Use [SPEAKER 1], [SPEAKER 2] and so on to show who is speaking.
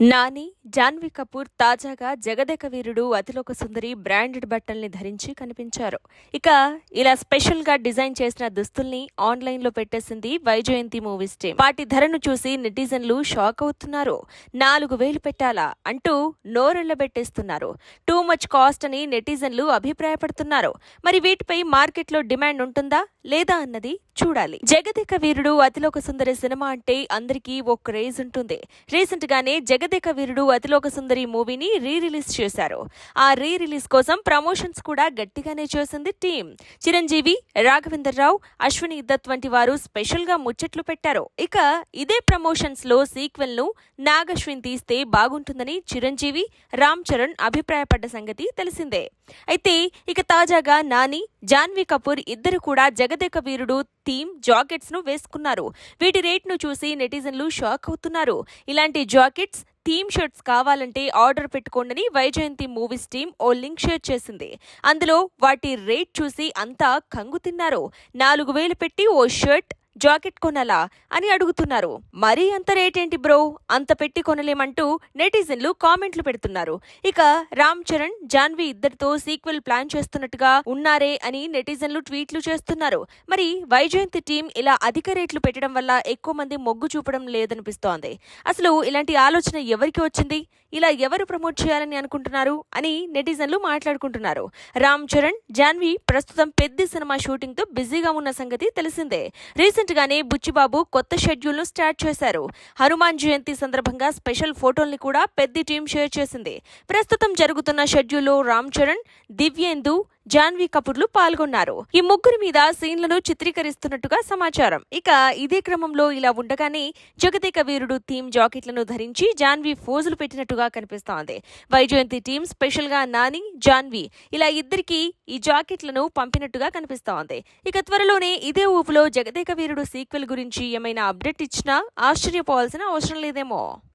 [SPEAKER 1] నాని జాన్వీ కపూర్ తాజాగా జగదేక వీరుడు అతిలోక సుందరి బ్రాండెడ్ బట్టల్ని ధరించి కనిపించారు. ఇక ఇలా స్పెషల్గా డిజైన్ చేసిన దుస్తుల్ని ఆన్లైన్లో పెట్టేసింది వైజయంతి మూవీస్ టీమ్ వాటి ధరను చూసి నెటిజన్లు షాక్ అవుతున్నారు. నాలుగు వేలు పెట్టాలా అంటూ నోరెళ్ళబెట్టేస్తున్నారు టూ మచ్ కాస్ట్ అని నెటిజన్లు అభిప్రాయపడుతున్నారు. మరి వీటిపై మార్కెట్లో డిమాండ్ ఉంటుందా లేదా అన్నది చూడాలి. జగదేక వీరుడు అతిలోక సుందరి సినిమా అంటే అందరికీ ఓ క్రేజ్ ఉంటుంది. రీసెంట్ గానే జగదేక వీరుడు అతిలోక సుందరి మూవీని రీ రిలీజ్ చేశారు. ఆ రీ రిలీజ్ కోసం ప్రమోషన్స్ కూడా గట్టిగానే చేసింది టీం. చిరంజీవి రాఘవేందర్ రావు అశ్విని దత్ వంటి వారు స్పెషల్గా ముచ్చట్లు పెట్టారు. ఇక ఇదే ప్రమోషన్స్లో సీక్వెల్ను నాగశ్విన్ తీస్తే బాగుంటుందని చిరంజీవి రామ్ చరణ్ అభిప్రాయపడ్డ సంగతి తెలిసిందే. అయితే ఇక తాజాగా నాని జాన్వీ కపూర్ ఇద్దరు కూడా జగదేక వీరుడు థీమ్ జాకెట్స్ను వేసుకున్నారు. వీటి రేట్ను చూసి నెటిజన్లు షాక్ అవుతున్నారు. ఇలాంటి జాకెట్స్ థీమ్ షర్ట్స్ కావాలంటే ఆర్డర్ పెట్టుకోండి వైజయంతి మూవీస్ టీం ఓ లింక్ షేర్ చేసింది. అందులో వాటి రేట్ చూసి అంతా కంగు తిన్నారు నాలుగు వేలు పెట్టి ఓ షర్ట్ జాకెట్ కొనాలా అని అడుగుతున్నారు. మరీ అంత రేట్ ఏంటి బ్రో? అంత పెట్టి కొనలేమంటూ నెటిజన్లు కామెంట్లు పెడుతున్నారు. ఇక రామ్ చరణ్ జాన్వి ఇద్దరితో సీక్వెల్ ప్లాన్ చేస్తున్నట్టుగా ఉన్నారే అని నెటిజన్లు ట్వీట్లు చేస్తున్నారు. మరి వైజయంతి టీం ఇలా అధిక రేట్లు పెట్టడం వల్ల ఎక్కువ మంది మొగ్గు చూపడం లేదనిపిస్తోంది. అసలు ఇలాంటి ఆలోచన ఎవరికి వచ్చింది? ఇలా ఎవరు ప్రమోట్ చేయాలని అనుకుంటున్నారు? అని నెటిజన్లు మాట్లాడుకుంటున్నారు. రామ్ చరణ్ జాన్వి ప్రస్తుతం పెద్ద సినిమా షూటింగ్తో బిజీగా ఉన్న సంగతి తెలిసిందే. రీసెంట్ గానే బుచ్చిబాబు కొత్త షెడ్యూల్ను స్టార్ట్ చేశారు. హనుమాన్ జయంతి సందర్భంగా స్పెషల్ ఫోటోల్ని కూడా పెద్ద టీం షేర్ చేసింది. ప్రస్తుతం జరుగుతున్న షెడ్యూల్లో రామ్ చరణ్ దివ్యేందు జాన్వీ కపూర్లు పాల్గొన్నారు. ఈ ముగ్గురి మీద సీన్లను చిత్రీకరిస్తున్నట్టుగా సమాచారం. ఇక ఇదే క్రమంలో ఇలా ఉండగానే జగతిక వీరుడు థీమ్ జాకెట్లను ధరించి జాన్వీ ఫోజులు పెట్టినట్టుగా కనిపిస్తోంది. వైజయంతి టీం స్పెషల్గా నాని జాన్వీ ఇలా ఇద్దరికి ఈ జాకెట్లను పంపినట్టుగా కనిపిస్తోంది. ఇక త్వరలోనే ఇదే ఊపులో జగదేక వీరుడు సీక్వెల్ గురించి ఏమైనా అప్డేట్ ఇచ్చినా ఆశ్చర్యపోవాల్సిన అవసరం లేదేమో.